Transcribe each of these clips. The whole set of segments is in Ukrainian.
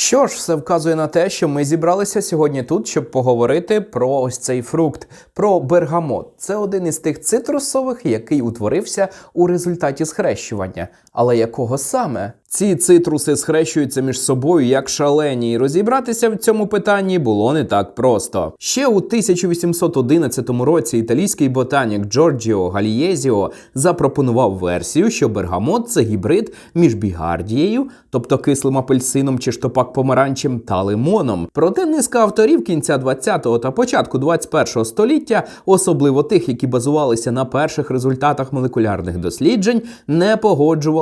Що ж, все вказує на те, що ми зібралися сьогодні тут, щоб поговорити про ось цей фрукт, про бергамот. Це один із тих цитрусових, який утворився у результаті схрещування. Але якого саме? Ці цитруси схрещуються між собою як шалені, і розібратися в цьому питанні було не так просто. Ще у 1811 році італійський ботанік Джорджіо Галієзіо запропонував версію, що бергамот це гібрид між бігардією, тобто кислим апельсином чи штопак помаранчем та лимоном. Проте низка авторів кінця 20-го та початку 21-го століття, особливо тих, які базувалися на перших результатах молекулярних досліджень, не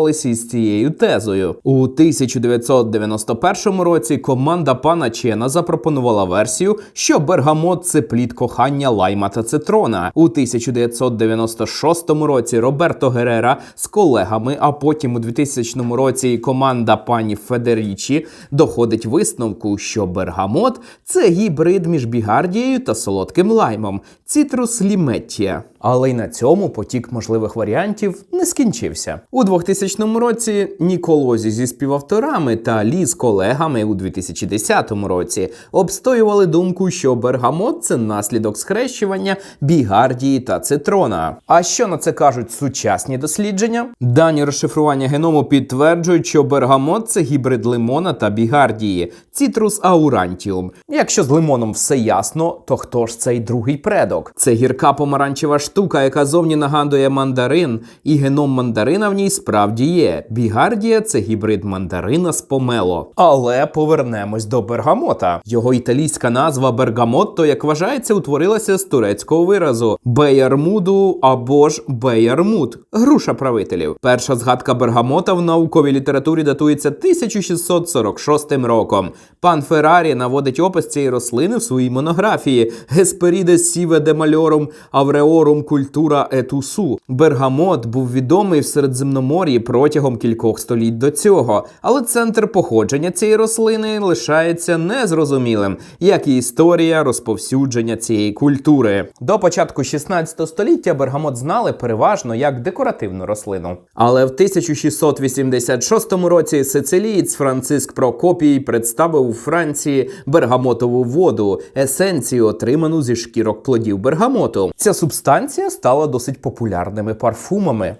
погоджувалися із цією тезою. У 1991 році команда пана Чена запропонувала версію, що бергамот це плід кохання лайма та цитрона. У 1996 році Роберто Герера з колегами, а потім у 2000 році команда пані Федерічі доходить висновку, що бергамот це гібрид між бігардією та солодким лаймом цитрус ліметтія. Але й на цьому потік можливих варіантів не скінчився. У 2000 році Ніколозі зі співавторами та Лі з колегами у 2010 році обстоювали думку, що бергамот це наслідок схрещування бігардії та цитрона. А що на це кажуть сучасні дослідження? Дані розшифрування геному підтверджують, що бергамот це гібрид лимона та бігардії, цитрус аурантіум. Якщо з лимоном все ясно, то хто ж цей другий предок? Це гірка помаранчева штука, яка зовні нагадує мандарин, і геном мандарина в ній справді є. Бігардія це гібрид мандарина з помело. Але повернемось до бергамота. Його італійська назва бергамотто, як вважається, утворилася з турецького виразу беярмуду або ж беярмут груша правителів. Перша згадка бергамота в науковій літературі датується 1646 роком. Пан Феррарі наводить опис цієї рослини в своїй монографії sive de maliorum avreorum cultura et usu. Бергамот був відомий в Середземномор'ї протягом кількох століть до цього, але центр походження цієї рослини лишається незрозумілим, як і історія розповсюдження цієї культури. До початку 16 століття бергамот знали переважно як декоративну рослину. Але в 1686 році сицилієць Франциск Прокопій представив у Франції бергамотову воду, есенцію, отриману зі шкірок плодів бергамоту. Ця субстанція стала досить популярними парфумами.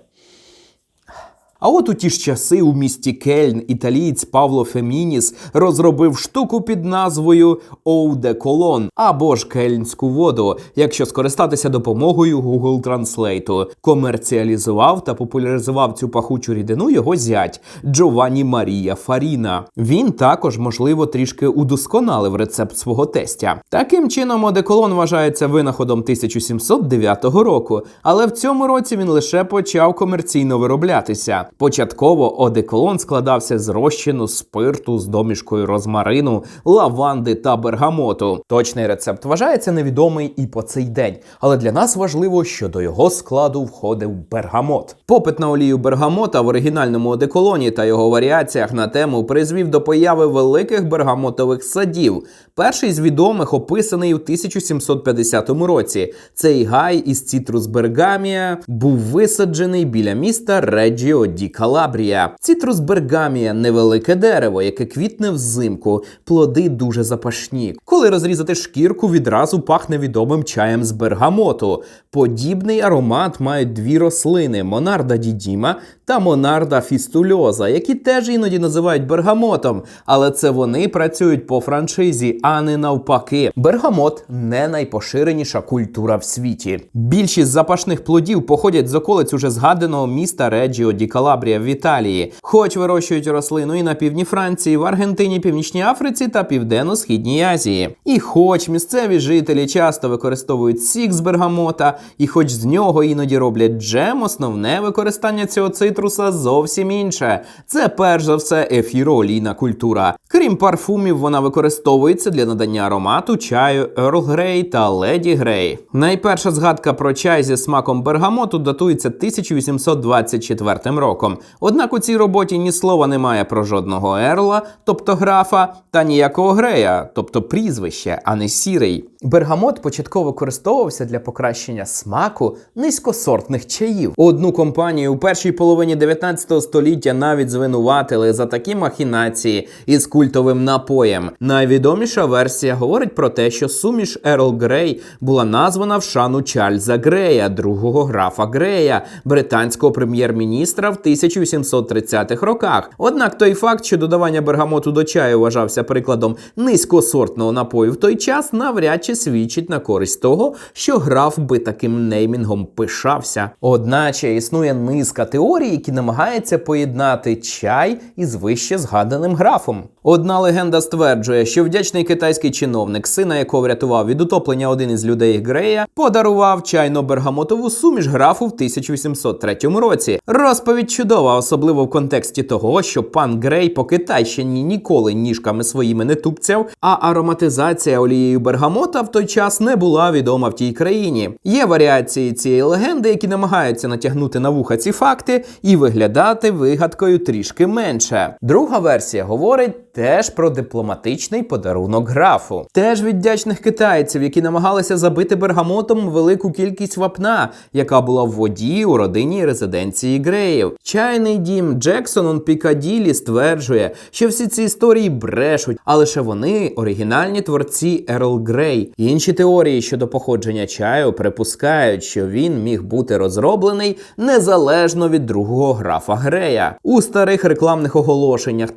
А от у ті ж часи у місті Кельн італієць Павло Фемініс розробив штуку під назвою de Cologne або ж кельнську воду, якщо скористатися допомогою Google Translate. Комерціалізував та популяризував цю пахучу рідину його зять Джованні Марія Фаріна. Він також, можливо, трішки удосконалив рецепт свого тестя. Таким чином, одеколон вважається винаходом 1709 року, але в цьому році він лише почав комерційно вироблятися. Початково одеколон складався з розчину спирту з домішкою розмарину, лаванди та бергамоту. Точний рецепт вважається невідомий і по цей день, але для нас важливо, що до його складу входив бергамот. Попит на олію бергамота в оригінальному одеколоні та його варіаціях на тему призвів до появи великих бергамотових садів. Перший з відомих описаний у 1750 році. Цей гай із цитрус бергамія був висаджений біля міста Реджіо ді Калабрія. Цитрус бергамія невелике дерево, яке квітне взимку, плоди дуже запашні. Коли розрізати шкірку, відразу пахне відомим чаєм з бергамоту. Подібний аромат мають дві рослини: Монарда дідіма та Монарда фістульоза, які теж іноді називають бергамотом, але це вони працюють по франшизі, а не навпаки. Бергамот не найпоширеніша культура в світі. Більшість запашних плодів походять з околиць уже згаданого міста Реджіо ді Калабрія в Італії, хоч вирощують рослину і на півдні Франції, в Аргентині, Північній Африці та Південно-Східній Азії. І хоч місцеві жителі часто використовують сік з бергамота, і хоч з нього іноді роблять джем, основне використання цього цитруса зовсім інше. Це перш за все ефіроолійна культура. Крім парфумів, вона використовується для надання аромату чаю Earl Grey та Lady Grey. Найперша згадка про чай зі смаком бергамоту датується 1824 роком. Однак у цій роботі ні слова немає про жодного ерла, тобто графа, та ніякого грея, тобто прізвище, а не сірий. Бергамот початково використовувався для покращення смаку низькосортних чаїв. Одну компанію у першій половині 19 століття навіть звинуватили за такі махінації із культовим напоєм. Найвідоміша версія говорить про те, що суміш Ерл Грей була названа в шану Чарльза Грея, другого графа Грея, британського прем'єр-міністра в 1830-х роках. Однак той факт, що додавання бергамоту до чаю вважався прикладом низькосортного напою в той час, навряд чи свідчить на користь того, що граф би таким неймінгом пишався. Одначе існує низка теорій, які намагаються поєднати чай із вище згаданим графом. Одна легенда стверджує, що вдячний китайський чиновник, сина якого врятував від утоплення один із людей Грея, подарував чайно-бергамотову суміш графу в 1803 році. Розповідь чудова, особливо в контексті того, що пан Грей по Китайщині ніколи ніжками своїми не тупцяв, а ароматизація олією бергамота в той час не була відома в тій країні. Є варіації цієї легенди, які намагаються натягнути на вуха ці факти і виглядати вигадкою трішки менше. Друга версія говорить теж про дипломатичний подарунок графу. Теж від вдячних китайців, які намагалися забити бергамотом велику кількість вапна, яка була в воді у родині резиденції Греїв. Чайний дім Джексон он Пікаділі стверджує, що всі ці історії брешуть, а лише вони оригінальні творці Ерл Грей. Інші теорії щодо походження чаю припускають, що він міг бути розроблений незалежно від другого графа Грея. У старих рекламних оголошеннях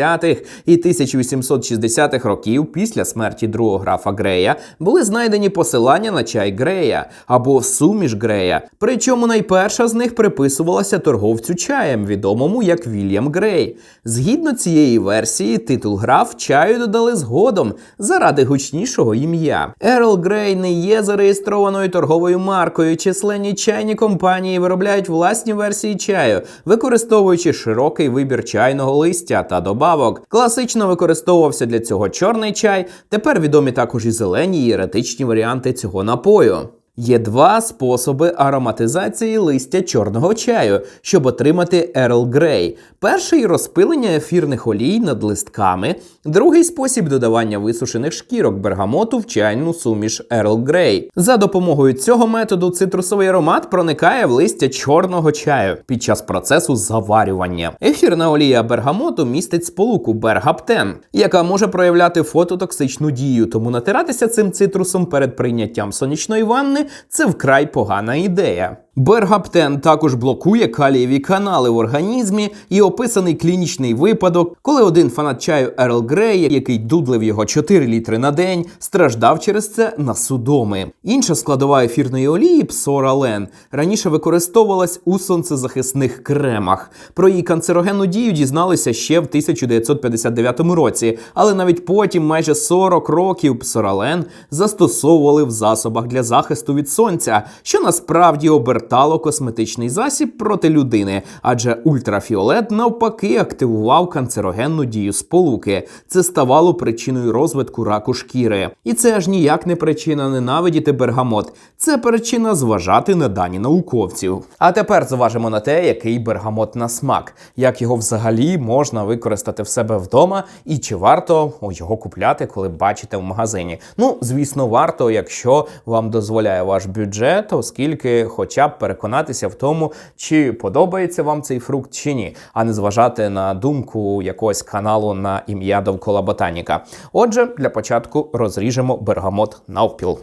1850-х і 1860-х років після смерті другого графа Грея були знайдені посилання на чай Грея або суміш Грея. Причому найперша з них приписувалася торговцю чаєм, відомому як Вільям Грей. Згідно цієї версії, титул граф чаю додали згодом заради гучнішого ім'я. Ерл Грей не є зареєстрованою торговою маркою. Численні чайні компанії виробляють власні версії чаю, використовуючи широкий вибір чайного листя та добавок. Класично використовувався для цього чорний чай. Тепер відомі також і зелені і еретичні варіанти цього напою. Є два способи ароматизації листя чорного чаю, щоб отримати Ерл Грей. Перший розпилення ефірних олій над листками, другий спосіб додавання висушених шкірок бергамоту в чайну суміш Ерл Грей. За допомогою цього методу цитрусовий аромат проникає в листя чорного чаю під час процесу заварювання. Ефірна олія бергамоту містить сполуку бергаптен, яка може проявляти фототоксичну дію, тому натиратися цим цитрусом перед прийняттям сонячної ванни це вкрай погана ідея. Бергаптен також блокує калієві канали в організмі і описаний клінічний випадок, коли один фанат чаю Ерл Грей, який дудлив його 4 літри на день, страждав через це на судоми. Інша складова ефірної олії псорален раніше використовувалась у сонцезахисних кремах. Про її канцерогенну дію дізналися ще в 1959 році, але навіть потім майже 40 років псорален застосовували в засобах для захисту від сонця, що насправді обертало косметичний засіб проти людини, адже ультрафіолет навпаки активував канцерогенну дію сполуки. Це ставало причиною розвитку раку шкіри. І це аж ніяк не причина ненавидіти бергамот. Це причина зважати на дані науковців. А тепер зважимо на те, який бергамот на смак, як його взагалі можна використати в себе вдома, і чи варто його купляти, коли бачите в магазині. Ну, звісно, варто, якщо вам дозволяє ваш бюджет, оскільки хоча б переконатися в тому, чи подобається вам цей фрукт чи ні, а не зважати на думку якогось каналу на ім'я довкола ботаніка. Отже, для початку розріжемо бергамот навпіл.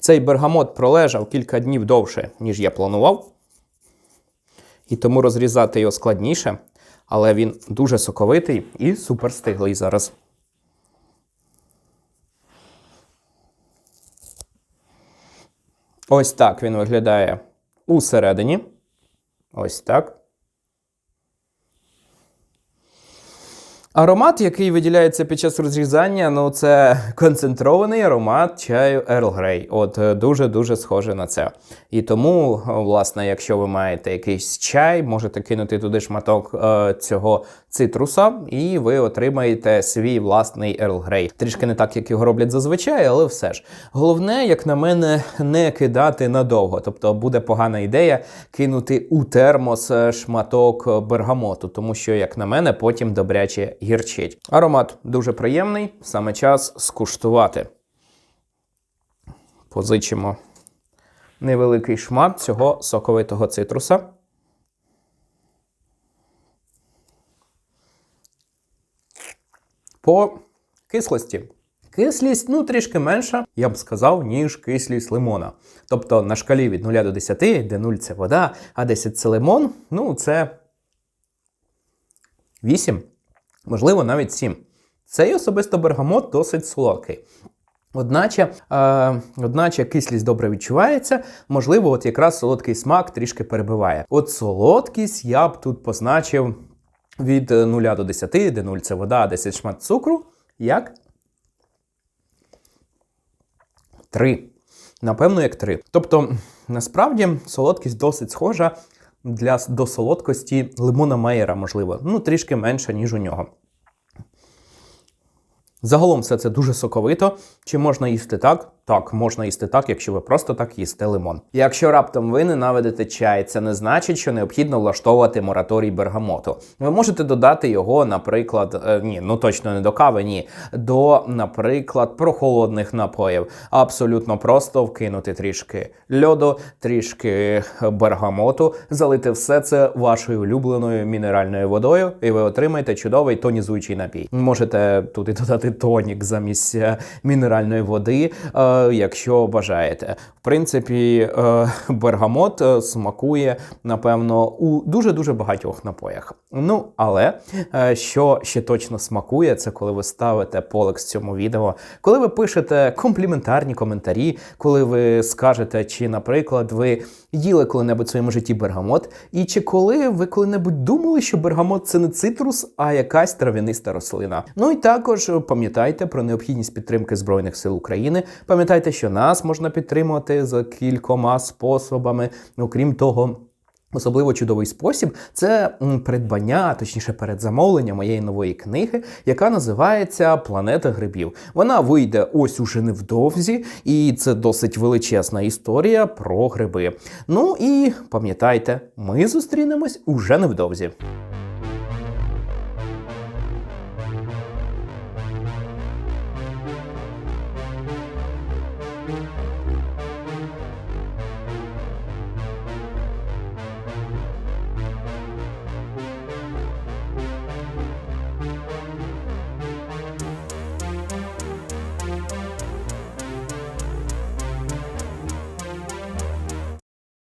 Цей бергамот пролежав кілька днів довше, ніж я планував, і тому розрізати його складніше, але він дуже соковитий і суперстиглий зараз. Ось так він виглядає усередині. Ось так. Аромат, який виділяється під час розрізання, ну це концентрований аромат чаю Earl Grey. От е, дуже-дуже схоже на це. І тому, власне, якщо ви маєте якийсь чай, можете кинути туди шматок е, цього цитруса, і ви отримаєте свій власний Earl Grey. Трішки не так, як його роблять зазвичай, але все ж. Головне, як на мене, не кидати надовго. Тобто буде погана ідея кинути у термос е, шматок бергамоту, тому що, як на мене, потім добряче гірчить. Аромат дуже приємний, саме час скуштувати. Позичимо невеликий шмат цього соковитого цитруса. По кислості. Кислість ну трішки менша, я б сказав, ніж кислість лимона. Тобто на шкалі від 0 до 10, де 0 це вода, а 10 це лимон, ну це 8, можливо, навіть 7. Цей особисто бергамот досить солодкий. Одначе, е, одначе кислість добре відчувається, можливо, от якраз солодкий смак трішки перебиває. От солодкість я б тут позначив від 0 до 10, де 0 це вода, а 10 шмат цукру. Як? 3. Напевно, як 3. Тобто, насправді, солодкість досить схожа для, до солодкості лимона Мейера, можливо. Ну, трішки менша, ніж у нього. Загалом все це дуже соковито. Чи можна їсти так? Так, можна їсти так, якщо ви просто так їсте лимон. Якщо раптом ви ненавидите чай, це не значить, що необхідно влаштовувати мораторій бергамоту. Ви можете додати його, наприклад, е, ні, ну точно не до кави, ні, до, наприклад, прохолодних напоїв. Абсолютно просто вкинути трішки льоду, трішки бергамоту, залити все це вашою улюбленою мінеральною водою, і ви отримаєте чудовий тонізуючий напій. Можете туди додати тонік замість е, мінеральної води, е, якщо бажаєте. В принципі, е, бергамот е, смакує, напевно, у дуже-дуже багатьох напоях. Ну, але е, що ще точно смакує, це коли ви ставите полекс цьому відео, коли ви пишете компліментарні коментарі, коли ви скажете, чи, наприклад, ви їли коли-небудь в своєму житті бергамот, і чи коли ви коли-небудь думали, що бергамот це не цитрус, а якась трав'яниста рослина. Ну і також пам'ятайте про необхідність підтримки Збройних сил України. Пам'ятайте, що нас можна підтримувати за кількома способами. Окрім того. Особливо чудовий спосіб це придбання, точніше передзамовлення моєї нової книги, яка називається Планета грибів. Вона вийде ось уже невдовзі, і це досить величезна історія про гриби. Ну і пам'ятайте, ми зустрінемось уже невдовзі.